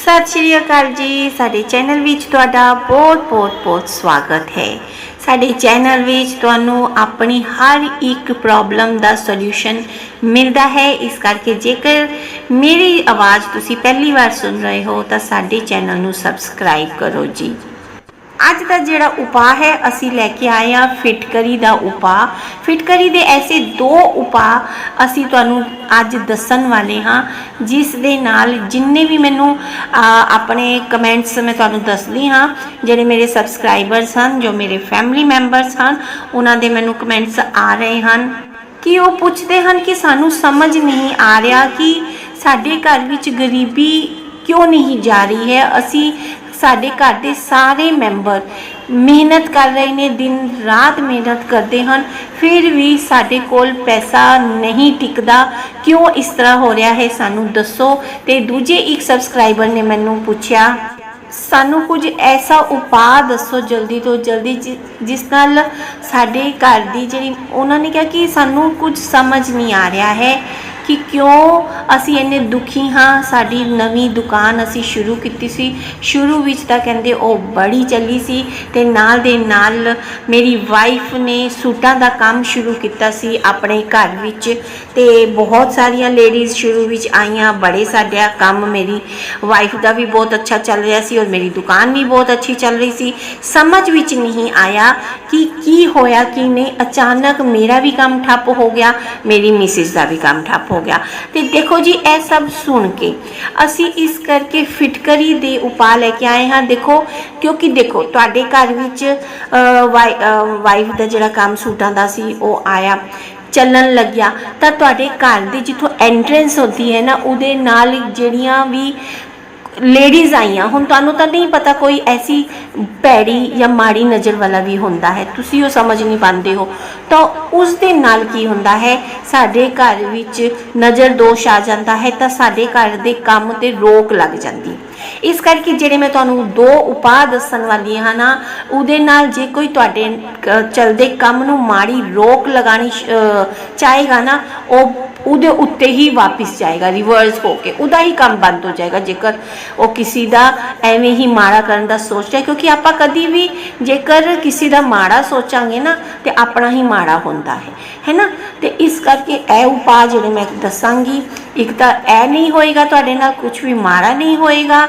ਸਤਿ ਸ਼੍ਰੀ ਅਕਾਲ ਜੀ। ਸਾਡੇ ਚੈਨਲ ਵਿੱਚ ਤੁਹਾਡਾ ਬਹੁਤ-ਬਹੁਤ ਬਹੁਤ ਸਵਾਗਤ ਹੈ। ਸਾਡੇ ਚੈਨਲ ਵਿੱਚ ਤੁਹਾਨੂੰ ਆਪਣੀ ਹਰ ਇੱਕ ਪ੍ਰੋਬਲਮ ਦਾ ਸੋਲੂਸ਼ਨ ਮਿਲਦਾ ਹੈ। ਇਸ ਕਰਕੇ ਜੇਕਰ ਮੇਰੀ ਆਵਾਜ਼ ਤੁਸੀਂ ਪਹਿਲੀ ਵਾਰ ਸੁਣ ਰਹੇ ਹੋ, ਤਾਂ ਸਾਡੇ ਚੈਨਲ ਨੂੰ ਸਬਸਕ੍ਰਾਈਬ ਕਰੋ ਜੀ। ਅੱਜ ਦਾ ਜਿਹੜਾ ਉਪਾਅ ਹੈ, ਅਸੀਂ ਲੈ ਕੇ ਆਏ ਹਾਂ ਫਿਟਕਰੀ ਦਾ ਉਪਾਅ। ਫਿਟਕਰੀ ਦੇ ਐਸੇ ਦੋ ਉਪਾਅ ਅਸੀਂ ਤੁਹਾਨੂੰ ਅੱਜ ਦੱਸਣ ਵਾਲੇ ਹਾਂ, ਜਿਸ ਦੇ ਨਾਲ ਜਿੰਨੇ ਵੀ ਮੈਨੂੰ ਆਪਣੇ ਕਮੈਂਟਸ ਮੈਂ ਤੁਹਾਨੂੰ ਦੱਸਦੀ ਹਾਂ, ਜਿਹੜੇ ਮੇਰੇ ਸਬਸਕ੍ਰਾਈਬਰਸ ਹਨ, ਜੋ ਮੇਰੇ ਫੈਮਿਲੀ ਮੈਂਬਰਸ ਹਨ, ਉਹਨਾਂ ਦੇ ਮੈਨੂੰ ਕਮੈਂਟਸ ਆ ਰਹੇ ਹਨ ਕਿ ਉਹ ਪੁੱਛਦੇ ਹਨ ਕਿ ਸਾਨੂੰ ਸਮਝ ਨਹੀਂ ਆ ਰਿਹਾ ਕਿ ਸਾਡੇ ਘਰ ਵਿੱਚ ਗਰੀਬੀ ਕਿਉਂ ਨਹੀਂ ਜਾ ਰਹੀ ਹੈ? ਅਸੀਂ ਸਾਡੇ ਘਰ ਦੇ ਸਾਰੇ ਮੈਂਬਰ ਮਿਹਨਤ ਕਰ ਰਹੇ ਨੇ, ਦਿਨ ਰਾਤ ਮਿਹਨਤ ਕਰਦੇ ਹਨ, ਫਿਰ ਵੀ ਸਾਡੇ ਕੋਲ ਪੈਸਾ ਨਹੀਂ ਟਿਕਦਾ। ਕਿਉਂ ਇਸ ਤਰ੍ਹਾਂ ਹੋ ਰਿਹਾ ਹੈ ਸਾਨੂੰ ਦੱਸੋ। ਤੇ ਦੂਜੇ ਇੱਕ ਸਬਸਕ੍ਰਾਈਬਰ ਨੇ ਮੈਨੂੰ ਪੁੱਛਿਆ, ਸਾਨੂੰ ਕੁਝ ਐਸਾ ਉਪਾਅ ਦੱਸੋ ਜਲਦੀ ਤੋਂ ਜਲਦੀ ਜਿ- ਜਿਸ ਨਾਲ ਸਾਡੇ ਘਰ ਦੀ ਜਿਹੜੀ ਉਹਨਾਂ ਨੇ ਕਿਹਾ ਕਿ ਸਾਨੂੰ ਕੁਝ ਸਮਝ ਨਹੀਂ ਆ ਰਿਹਾ ਹੈ। ਕਿ ਕਿਉਂ ਅਸੀਂ ਇੰਨੇ ਦੁਖੀ ਹਾਂ? ਸਾਡੀ ਨਵੀਂ ਦੁਕਾਨ ਅਸੀਂ ਸ਼ੁਰੂ ਕੀਤੀ ਸੀ। ਸ਼ੁਰੂ ਵਿੱਚ ਤਾਂ ਕਹਿੰਦੇ ਉਹ ਬੜੀ ਚੱਲੀ ਸੀ ਤੇ ਨਾਲ ਦੇ ਨਾਲ ਮੇਰੀ ਵਾਈਫ ਨੇ ਸੂਟਾਂ ਦਾ ਕੰਮ ਸ਼ੁਰੂ ਕੀਤਾ ਸੀ ਆਪਣੇ ਘਰ ਵਿੱਚ ਤੇ ਬਹੁਤ ਸਾਰੀਆਂ ਲੇਡੀਜ਼ ਸ਼ੁਰੂ ਵਿੱਚ ਆਈਆਂ, ਬੜੇ ਸਾਡਾ ਕੰਮ ਮੇਰੀ ਵਾਈਫ ਦਾ ਵੀ ਬਹੁਤ ਅੱਛਾ ਚੱਲ ਰਿਹਾ ਸੀ ਔਰ ਮੇਰੀ ਦੁਕਾਨ ਵੀ ਬਹੁਤ ਅੱਛੀ ਚੱਲ ਰਹੀ ਸੀ। ਸਮਝ ਵਿੱਚ ਨਹੀਂ ਆਇਆ ਕਿ ਕੀ ਹੋਇਆ ਕੀ ਨਹੀਂ ਅਚਾਨਕ ਮੇਰਾ ਵੀ ਕੰਮ ਠੱਪ ਹੋ ਗਿਆ, ਮੇਰੀ ਮਿਸਿਸ ਦਾ ਵੀ ਕੰਮ ਠੱਪ ਹੋ ਗਿਆ। ਤੇ ਦੇਖੋ ਜੀ, ਇਹ ਸਭ ਸੁਣ ਕੇ ਅਸੀਂ ਇਸ ਕਰਕੇ ਫਿਟਕਰੀ ਦੇ ਉਪਾਅ ਲੈ ਕੇ ਆਏ ਹਾਂ। ਦੇਖੋ, ਕਿਉਂਕਿ ਦੇਖੋ, ਤੁਹਾਡੇ ਘਰ ਵਿੱਚ ਵਾਈਫ ਦਾ ਜਿਹੜਾ ਕੰਮ ਸੂਟਾਂ ਦਾ ਸੀ, ਉਹ ਆਇਆ, ਚੱਲਣ ਲੱਗਿਆ। ਤਾਂ ਤੁਹਾਡੇ ਘਰ ਦੀ ਜਿੱਥੋਂ ਐਂਟਰੈਂਸ ਹੁੰਦੀ ਹੈ ਨਾ, ਉਹਦੇ ਨਾਲ ਜਿਹੜੀਆਂ ਵੀ ਲੇਡੀਜ਼ ਆਈਆਂ, ਹੁਣ ਤੁਹਾਨੂੰ ਤਾਂ ਨਹੀਂ ਪਤਾ ਕੋਈ ਐਸੀ ਭੈੜੀ ਜਾਂ ਮਾੜੀ ਨਜ਼ਰ ਵਾਲਾ ਵੀ ਹੁੰਦਾ ਹੈ, ਤੁਸੀਂ ਉਹ ਸਮਝ ਨਹੀਂ ਪਾਉਂਦੇ ਹੋ। ਤਾਂ ਉਸ ਦੇ ਨਾਲ ਕੀ ਹੁੰਦਾ ਹੈ, ਸਾਡੇ ਘਰ ਵਿੱਚ ਨਜ਼ਰ ਦੋਸ਼ ਆ ਜਾਂਦਾ ਹੈ ਤਾਂ ਸਾਡੇ ਘਰ ਦੇ ਕੰਮ ਤੇ ਰੋਕ ਲੱਗ ਜਾਂਦੀ। ਇਸ ਕਰਕੇ ਜਿਹੜੇ ਮੈਂ ਤੁਹਾਨੂੰ ਦੋ ਉਪਾਅ ਦੱਸਣ ਵਾਲੀ ਹਾਂ ਨਾ, ਉਹਦੇ ਨਾਲ ਜੇ ਕੋਈ ਤੁਹਾਡੇ ਚਲਦੇ ਕੰਮ ਨੂੰ ਮਾੜੀ ਰੋਕ ਲਗਾਣੀ ਚਾਹੇਗਾ ਨਾ, ਉਹ, ਉਹਦੇ ਉੱਤੇ ਹੀ ਵਾਪਸ ਜਾਏਗਾ ਰਿਵਰਸ ਹੋ ਕੇ, ਉਹਦਾ ਹੀ ਕੰਮ ਬੰਦ ਹੋ ਜਾਏਗਾ। ਜੇਕਰ ਉਹ ਕਿਸੇ ਦਾ ਐਵੇਂ ਹੀ ਮਾੜਾ ਕਰਨ ਦਾ ਸੋਚ ਰਿਹਾ ਕਿਉਂਕਿ ਆਪਾਂ ਕਦੀ ਵੀ ਜੇਕਰ ਕਿਸੇ ਦਾ ਮਾੜਾ ਸੋਚਾਂਗੇ ਨਾ, ਤੇ ਆਪਣਾ ਹੀ ਮਾੜਾ ਹੁੰਦਾ ਹੈ। ਹੈਨਾ ਤੇ ਇਸ ਕਰਕੇ ਇਹ ਉਪਾਅ ਜਿਹੜੇ ਮੈਂ ਦੱਸਾਂਗੀ, ਇੱਕ ਤਾਂ ਇਹ ਨਹੀਂ ਹੋਏਗਾ ਤੁਹਾਡੇ ਨਾਲ ਕੁਝ ਵੀ ਮਾੜਾ ਨਹੀਂ ਹੋਏਗਾ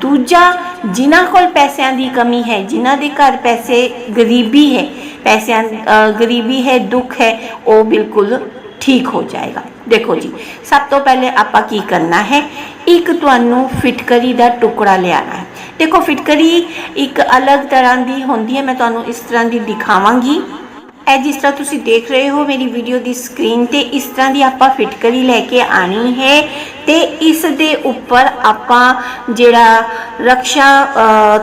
ਦੂਜਾ, ਜਿਨ੍ਹਾਂ ਕੋਲ ਪੈਸਿਆਂ ਦੀ ਕਮੀ ਹੈ, ਜਿਨ੍ਹਾਂ ਦੇ ਘਰ ਪੈਸੇ ਗਰੀਬੀ ਹੈ, ਪੈਸਿਆਂ ਗਰੀਬੀ ਹੈ, ਦੁੱਖ ਹੈ, ਉਹ ਬਿਲਕੁਲ ਠੀਕ ਹੋ ਜਾਏਗਾ। ਦੇਖੋ ਜੀ, ਸਭ ਤੋਂ ਪਹਿਲੇ ਆਪਾਂ ਕੀ ਕਰਨਾ ਹੈ? ਇੱਕ ਤੁਹਾਨੂੰ ਫਿਟਕਰੀ ਦਾ ਟੁਕੜਾ ਲਿਆਣਾ ਹੈ। ਦੇਖੋ, ਫਿਟਕਰੀ ਇੱਕ ਅਲੱਗ ਤਰ੍ਹਾਂ ਦੀ ਹੁੰਦੀ ਹੈ, ਮੈਂ ਤੁਹਾਨੂੰ ਇਸ ਤਰ੍ਹਾਂ ਦੀ ਦਿਖਾਵਾਂਗੀ। ਇਹ ਜਿਸ ਤਰ੍ਹਾਂ ਤੁਸੀਂ ਦੇਖ ਰਹੇ ਹੋ, ਮੇਰੀ ਵੀਡੀਓ ਦੀ ਸਕਰੀਨ ਤੇ ਇਸ ਤਰ੍ਹਾਂ ਦੀ ਆਪਾਂ ਫਿਟਕਰੀ ਲੈ ਕੇ ਆਣੀ ਹੈ ਤੇ ਇਸ ਦੇ ਉੱਪਰ ਆਪਾਂ ਜਿਹੜਾ ਰਕਸ਼ਾ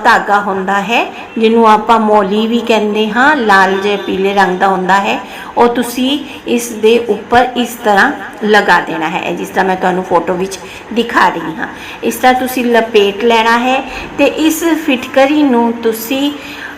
ਧਾਗਾ ਹੁੰਦਾ ਹੈ, ਜਿਹਨੂੰ ਆਪਾਂ ਮੋਲੀ ਵੀ ਕਹਿੰਦੇ ਹਾਂ, ਲਾਲ ਜੇ ਪੀਲੇ ਰੰਗ ਦਾ ਹੁੰਦਾ ਹੈ, ਉਹ ਤੁਸੀਂ ਇਸ ਦੇ ਉੱਪਰ ਇਸ ਤਰ੍ਹਾਂ ਲਗਾ ਦੇਣਾ ਹੈ। ਜਿਸ ਤਰ੍ਹਾਂ ਮੈਂ ਤੁਹਾਨੂੰ ਫੋਟੋ ਵਿੱਚ ਦਿਖਾ ਰਹੀ ਹਾਂ। ਇਸ ਤਰ੍ਹਾਂ ਤੁਸੀਂ ਲਪੇਟ ਲੈਣਾ ਹੈ ਤੇ ਇਸ ਫਿਟਕਰੀ ਨੂੰ ਤੁਸੀਂ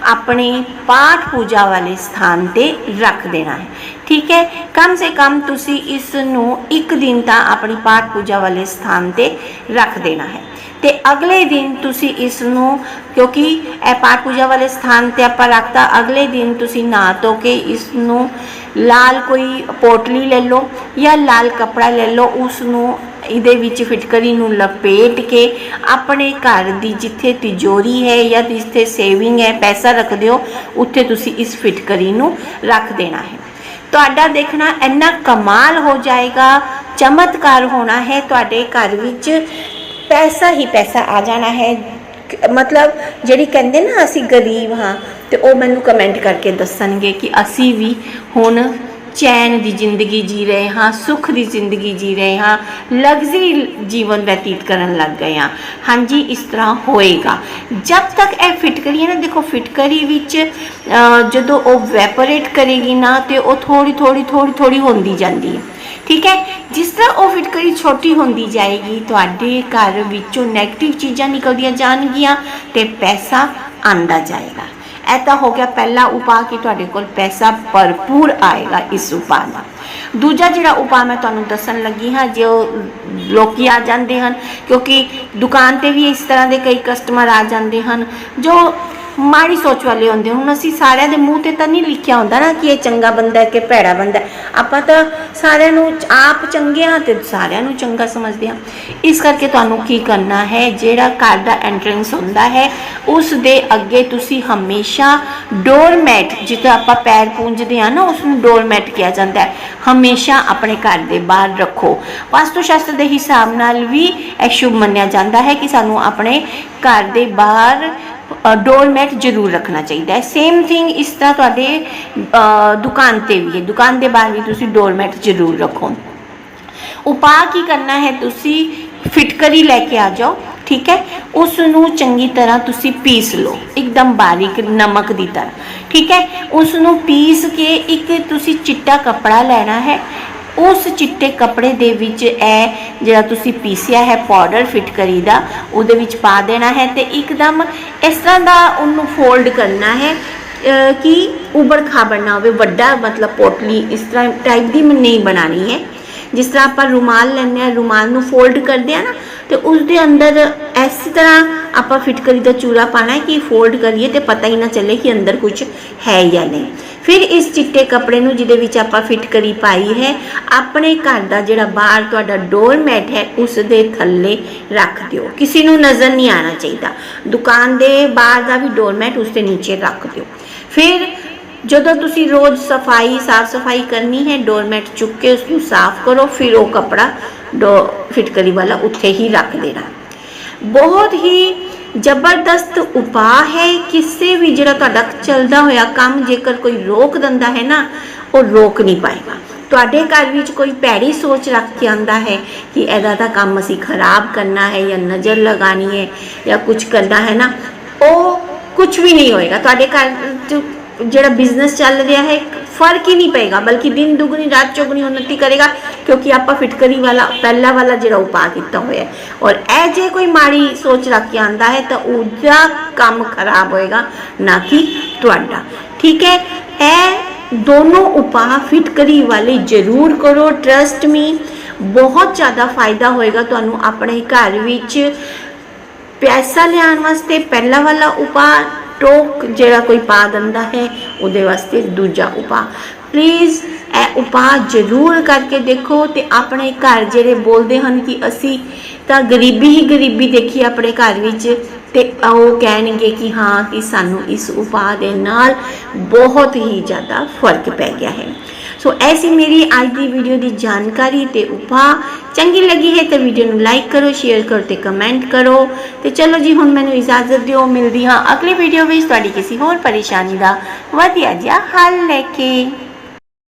ਆਪਣੇ ਪਾਠ ਪੂਜਾ ਵਾਲੇ ਸਥਾਨ ਤੇ ਰੱਖ ਦੇਣਾ ਹੈ। ਠੀਕ ਹੈ? ਕਮ ਸੇ ਕਮ ਤੁਸੀਂ ਇਸ ਨੂੰ ਇੱਕ ਦਿਨ ਤਾਂ ਆਪਣੀ ਪਾਠ ਪੂਜਾ ਵਾਲੇ ਸਥਾਨ ਤੇ ਰੱਖ ਦੇਣਾ ਹੈ। ਤੇ ਅਗਲੇ ਦਿਨ ਤੁਸੀਂ ਇਸ ਨੂੰ ਕਿਉਂਕਿ ਇਹ ਪਾਠ ਪੂਜਾ ਵਾਲੇ ਸਥਾਨ ਤੇ ਆਪਾਂ ਰੱਖਤਾ, ਅਗਲੇ ਦਿਨ ਤੁਸੀਂ ਨਾ ਧੋ ਕੇ ਇਸ ਨੂੰ ਲਾਲ ਕੋਈ ਪੋਟਲੀ ਲੈ ਲਓ ਜਾਂ ਲਾਲ ਕਪੜਾ ਲੈ ਲਓ ਉਸ ਨੂੰ ਇਹਦੇ ਵਿੱਚ ਫਿਟਕਰੀ ਨੂੰ ਲਪੇਟ ਕੇ ਆਪਣੇ ਘਰ ਦੀ ਜਿੱਥੇ ਤਿਜੋਰੀ ਹੈ ਜਾਂ ਜਿੱਥੇ ਸੇਵਿੰਗ ਹੈ, ਪੈਸਾ ਰੱਖਦੇ ਹੋ ਉੱਥੇ ਤੁਸੀਂ ਇਸ ਫਿਟਕਰੀ ਨੂੰ ਰੱਖ ਦੇਣਾ ਹੈ। ਤੁਹਾਡਾ ਦੇਖਣਾ ਇੰਨਾ ਕਮਾਲ ਹੋ ਜਾਏਗਾ, ਚਮਤਕਾਰ ਹੋਣਾ ਹੈ, ਤੁਹਾਡੇ ਘਰ ਵਿੱਚ ਪੈਸਾ ਹੀ ਪੈਸਾ ਆ ਜਾਣਾ ਹੈ। ਮਤਲਬ ਜਿਹੜੀ ਕਹਿੰਦੇ ਨਾ ਅਸੀਂ ਗਰੀਬ ਹਾਂ, ਤੇ ਉਹ ਮੈਨੂੰ ਕਮੈਂਟ ਕਰਕੇ ਦੱਸਣਗੇ ਕਿ ਅਸੀਂ ਵੀ ਹੁਣ ਚੈਨ ਦੀ ਜ਼ਿੰਦਗੀ ਜੀ ਰਹੇ ਹਾਂ, ਸੁੱਖ ਦੀ ਜ਼ਿੰਦਗੀ ਜੀ ਰਹੇ ਹਾਂ, ਲਗਜ਼ਰੀ ਜੀਵਨ ਬਤੀਤ ਕਰਨ ਲੱਗ ਗਏ ਹਾਂ। ਹਾਂਜੀ, ਇਸ ਤਰ੍ਹਾਂ ਹੋਏਗਾ। ਜਦ ਤੱਕ ਇਹ ਫਿਟਕਰੀ ਹੈ ਨਾ, ਦੇਖੋ ਫਿਟਕਰੀ ਵਿੱਚ ਜਦੋਂ ਉਹ ਵੈਪੋਰੇਟ ਕਰੇਗੀ ਨਾ, ਤੇ ਉਹ ਥੋੜੀ ਥੋੜੀ ਥੋੜੀ ਥੋੜੀ ਹੁੰਦੀ ਜਾਂਦੀ ਹੈ। ਠੀਕ ਹੈ? ਜਿਸ ਤਰ੍ਹਾਂ ਉਹ ਫਿਟਕਰੀ ਛੋਟੀ ਹੁੰਦੀ ਜਾਏਗੀ, ਤੁਹਾਡੇ ਘਰ ਵਿੱਚੋਂ 네ਗੇਟਿਵ ਚੀਜ਼ਾਂ ਨਿਕਲਦੀਆਂ ਜਾਣਗੀਆਂ ਤੇ ਪੈਸਾ ਆਂਦਾ ਜਾਏਗਾ। ਇਹ ਤਾਂ ਹੋ ਗਿਆ ਪਹਿਲਾ ਉਪਾਅ ਕਿ ਤੁਹਾਡੇ ਕੋਲ ਪੈਸਾ ਭਰਪੂਰ ਆਏਗਾ ਇਸ ਉਪਾਅ ਨਾਲ। ਦੂਜਾ ਜਿਹੜਾ ਉਪਾਅ ਮੈਂ ਤੁਹਾਨੂੰ ਦੱਸਣ ਲੱਗੀ ਹਾਂ, ਜੋ ਲੋਕੀ ਆ ਜਾਂਦੇ ਹਨ, ਕਿਉਂਕਿ ਦੁਕਾਨ ਤੇ ਵੀ ਇਸ ਤਰ੍ਹਾਂ ਦੇ ਕਈ ਕਸਟਮਰ ਆ ਜਾਂਦੇ ਹਨ, ਜੋ ਮਾੜੀ ਸੋਚ ਵਾਲੇ ਹੁੰਦੇ ਹੁਣ ਅਸੀਂ ਸਾਰਿਆਂ ਦੇ ਮੂੰਹ ਤੇ ਤਾਂ ਨਹੀਂ ਲਿਖਿਆ ਹੁੰਦਾ ਨਾ ਕਿ ਇਹ ਚੰਗਾ ਬੰਦਾ ਹੈ ਕਿ ਭੈੜਾ ਬੰਦਾ ਹੈ। ਆਪਾਂ ਤਾਂ ਸਾਰਿਆਂ ਨੂੰ ਆਪ ਚੰਗੇ ਹਾਂ ਤੇ ਸਾਰਿਆਂ ਨੂੰ ਚੰਗਾ ਸਮਝਦੇ ਹਾਂ। ਇਸ ਕਰਕੇ ਤੁਹਾਨੂੰ ਕੀ ਕਰਨਾ ਹੈ, ਜਿਹੜਾ ਘਰ ਦਾ ਐਂਟਰੈਂਸ ਹੁੰਦਾ ਹੈ, ਉਸ ਦੇ ਅੱਗੇ ਤੁਸੀਂ ਹਮੇਸ਼ਾ ਡੋਰਮੈਟ ਜਿੱਥੇ ਆਪਾਂ ਪੈਰ ਪੂੰਝਦੇ ਆ ਨਾ ਉਸ ਨੂੰ ਡੋਰਮੈਟ ਕਿਹਾ ਜਾਂਦਾ ਹੈ। ਹਮੇਸ਼ਾ ਆਪਣੇ ਘਰ ਦੇ ਬਾਹਰ ਰੱਖੋ। ਵਾਸਤੂ ਸ਼ਾਸਤਰ ਦੇ ਹਿਸਾਬ ਨਾਲ ਵੀ ਇਹ ਸ਼ੁਭ ਮੰਨਿਆ ਜਾਂਦਾ ਹੈ ਕਿ ਸਾਨੂੰ ਆਪਣੇ ਘਰ ਦੇ ਬਾਹਰ ਡੋਰਮੈਟ ਜ਼ਰੂਰ ਰੱਖਣਾ ਚਾਹੀਦਾ ਹੈ। ਸੇਮ ਥਿੰਗ ਇਸ ਤਰ੍ਹਾਂ ਤੁਹਾਡੇ ਦੁਕਾਨ ਤੇ ਵੀ ਹੈ। ਦੁਕਾਨ ਦੇ ਬਾਹਰ ਵੀ ਤੁਸੀਂ ਡੋਰਮੈਟ ਜ਼ਰੂਰ ਰੱਖੋ। ਉਪਾਅ ਕੀ ਕਰਨਾ ਹੈ, ਤੁਸੀਂ ਫਿਟਕਰੀ ਲੈ ਕੇ ਆ ਜਾਓ, ਠੀਕ ਹੈ? ਉਸ ਨੂੰ ਚੰਗੀ ਤਰ੍ਹਾਂ ਤੁਸੀਂ ਪੀਸ ਲਓ। ਇੱਕਦਮ ਬਾਰੀਕ ਨਮਕ ਦੀ ਤਰ੍ਹਾਂ, ਠੀਕ ਹੈ? ਉਸ ਨੂੰ ਪੀਸ ਕੇ ਇੱਕ ਤੁਸੀਂ ਚਿੱਟਾ ਕੱਪੜਾ ਲੈਣਾ ਹੈ ਉਸ ਚਿੱਟੇ ਕੱਪੜੇ ਦੇ ਵਿੱਚ ਇਹ ਜਿਹੜਾ ਤੁਸੀਂ ਪੀਸਿਆ ਹੈ ਪਾਊਡਰ ਫਿਟਕਰੀ ਦਾ ਉਹਦੇ ਵਿੱਚ ਪਾ ਦੇਣਾ ਹੈ ਤੇ ਇੱਕਦਮ ਇਸ ਤਰ੍ਹਾਂ ਦਾ ਉਹਨੂੰ ਫੋਲਡ ਕਰਨਾ ਹੈ। ਕਿ ਉਬੜ ਖਾਬੜ ਨਾ ਹੋਵੇ, ਵੱਡਾ ਮਤਲਬ ਪੋਟਲੀ ਇਸ ਤਰ੍ਹਾਂ ਟਾਈਪ ਦੀ ਨਹੀਂ ਬਣਾਣੀ ਹੈ। ਜਿਸ ਤਰ੍ਹਾਂ ਆਪਾਂ ਰੁਮਾਲ ਲੈਂਦੇ ਆ ਰੁਮਾਲ ਨੂੰ ਫੋਲਡ ਕਰਦੇ ਆ ਨਾ, ਤੇ ਉਸ ਦੇ ਅੰਦਰ ਐਸੀ ਤਰ੍ਹਾਂ ਆਪਾਂ ਫਿਟਕਰੀ ਦਾ ਚੂਰਾ ਪਾਣਾ ਕਿ ਫੋਲਡ ਕਰੀਏ ਤੇ ਪਤਾ ਹੀ ਨਾ ਚੱਲੇ ਕਿ ਅੰਦਰ ਕੁਝ ਹੈ ਜਾਂ ਨਹੀਂ। ਫਿਰ ਇਸ ਚਿੱਟੇ ਕੱਪੜੇ ਨੂੰ ਜਿਹਦੇ ਵਿੱਚ ਆਪਾਂ ਫਿਟਕਰੀ ਪਾਈ ਹੈ, ਆਪਣੇ ਘਰ ਦਾ ਜਿਹੜਾ ਬਾਹਰ ਤੁਹਾਡਾ ਡੋਰ ਮੈਟ ਹੈ ਉਸ ਦੇ ਥੱਲੇ ਰੱਖ ਦਿਓ। ਕਿਸੇ ਨੂੰ ਨਜ਼ਰ ਨਹੀਂ ਆਣਾ ਚਾਹੀਦਾ। ਦੁਕਾਨ ਦੇ ਬਾਹਰ ਦਾ ਵੀ ਡੋਰ ਮੈਟ ਉਸ ਦੇ ਨੀਚੇ ਰੱਖ ਦਿਓ। ਫਿਰ ਜਦੋਂ ਤੁਸੀਂ ਰੋਜ਼ ਸਫ਼ਾਈ, ਸਾਫ਼ ਸਫ਼ਾਈ ਕਰਨੀ ਹੈ ਡੋਰਮੈਟ ਚੁੱਕ ਕੇ ਉਸ ਨੂੰ ਸਾਫ਼ ਕਰੋ, ਫਿਰ ਉਹ ਕਪੜਾ ਡੋ ਫਿਟਕਰੀ ਵਾਲਾ ਉੱਥੇ ਹੀ ਰੱਖ ਦੇਣਾ। ਬਹੁਤ ਹੀ ਜ਼ਬਰਦਸਤ ਉਪਾਅ ਹੈ, ਕਿਸੇ ਵੀ ਜਿਹੜਾ ਤੁਹਾਡਾ ਚੱਲਦਾ ਹੋਇਆ ਕੰਮ ਜੇਕਰ ਕੋਈ ਰੋਕ ਦਿੰਦਾ ਹੈ ਨਾ, ਉਹ ਰੋਕ ਨਹੀਂ ਪਾਏਗਾ। ਤੁਹਾਡੇ ਘਰ ਵਿੱਚ ਕੋਈ ਭੈੜੀ ਸੋਚ ਰੱਖ ਕੇ ਆਂਦਾ ਹੈ ਕਿ ਇਹਦਾ ਤਾਂ ਕੰਮ ਅਸੀਂ ਖਰਾਬ ਕਰਨਾ ਹੈ ਜਾਂ ਨਜ਼ਰ ਲਗਾਣੀ ਹੈ ਜਾਂ ਕੁਝ ਕਰਨਾ ਹੈ ਨਾ, ਉਹ ਕੁਝ ਵੀ ਨਹੀਂ ਹੋਏਗਾ। ਤੁਹਾਡੇ ਘਰ 'ਚ ਜਿਹੜਾ ਬਿਜ਼ਨਸ ਚੱਲ ਰਿਹਾ ਹੈ ਫ਼ਰਕ ਹੀ ਨਹੀਂ ਪਏਗਾ, ਬਲਕਿ ਦਿਨ ਦੁਗਣੀ, ਰਾਤ ਚੌਗਣੀ ਉન્નਤੀ ਕਰੇਗਾ, ਕਿਉਂਕਿ ਆਪਾਂ ਫਿਟਕਰੀ ਵਾਲਾ, ਪਹਿਲਾ ਵਾਲਾ ਜਿਹੜਾ ਉਪਾਅ ਕੀਤਾ ਹੋਇਆ ਹੈ। ਔਰ ਇਹ ਜੇ ਕੋਈ ਮਾੜੀ ਸੋਚ ਰੱਖ ਕੇ ਆਂਦਾ ਹੈ, ਤਾਂ ਉਹਦਾ ਕੰਮ ਖਰਾਬ ਹੋਏਗਾ, ਨਾ ਕਿ ਤੁਹਾਡਾ। ਠੀਕ ਹੈ, ਇਹ ਦੋਨੋਂ ਉਪਾਅ ਫਿਟਕਰੀ ਵਾਲੇ ਜ਼ਰੂਰ ਕਰੋ ਟਰਸਟ ਮੀ ਬਹੁਤ ਜ਼ਿਆਦਾ ਫਾਇਦਾ ਹੋਏਗਾ ਤੁਹਾਨੂੰ ਆਪਣੇ ਘਰ ਵਿੱਚ ਪੈਸਾ ਲਿਆਉਣ ਵਾਸਤੇ। ਪਹਿਲਾ ਵਾਲਾ ਉਪਾਅ ਟੋਕ ਜਿਹੜਾ ਕੋਈ ਪਾ ਦਿੰਦਾ ਹੈ, ਉਹਦੇ ਵਾਸਤੇ ਦੂਜਾ ਉਪਾਅ। ਪਲੀਜ਼ ਇਹ ਉਪਾਅ ਜ਼ਰੂਰ ਕਰਕੇ ਦੇਖੋ ਤੇ ਆਪਣੇ ਘਰ ਜਿਹੜੇ ਬੋਲਦੇ ਹਨ ਕਿ ਅਸੀਂ ਤਾਂ ਗਰੀਬੀ ਹੀ ਗਰੀਬੀ ਦੇਖੀ ਆਪਣੇ ਘਰ ਵਿੱਚ ਤੇ ਉਹ ਕਹਿਣਗੇ ਕਿ ਹਾਂ, ਕਿ ਸਾਨੂੰ ਇਸ ਉਪਾਅ ਦੇ ਨਾਲ ਬਹੁਤ ਹੀ ਜ਼ਿਆਦਾ ਫ਼ਰਕ ਪੈ ਗਿਆ ਹੈ। ਸੋ ਐਸੀ ਮੇਰੀ ਅੱਜ ਦੀ ਵੀਡੀਓ ਦੀ ਜਾਣਕਾਰੀ ਤੇ ਉਪਾਅ। ਚੰਗੀ ਲੱਗੀ ਹੈ ਤਾਂ ਵੀਡੀਓ ਨੂੰ ਲਾਈਕ ਕਰੋ ਸ਼ੇਅਰ ਕਰੋ ਤੇ ਕਮੈਂਟ ਕਰੋ। ਤੇ ਚਲੋ ਜੀ, ਹੁਣ ਮੈਨੂੰ ਇਜਾਜ਼ਤ ਦਿਓ। ਮਿਲਦੀ ਹਾਂ ਅਗਲੀ ਵੀਡੀਓ ਵਿੱਚ। ਤੁਹਾਡੀ ਕਿਸੇ ਹੋਰ ਪਰੇਸ਼ਾਨੀ ਦਾ ਵਧੀਆ ਜਿਹਾ ਹੱਲ ਲੈ ਕੇ।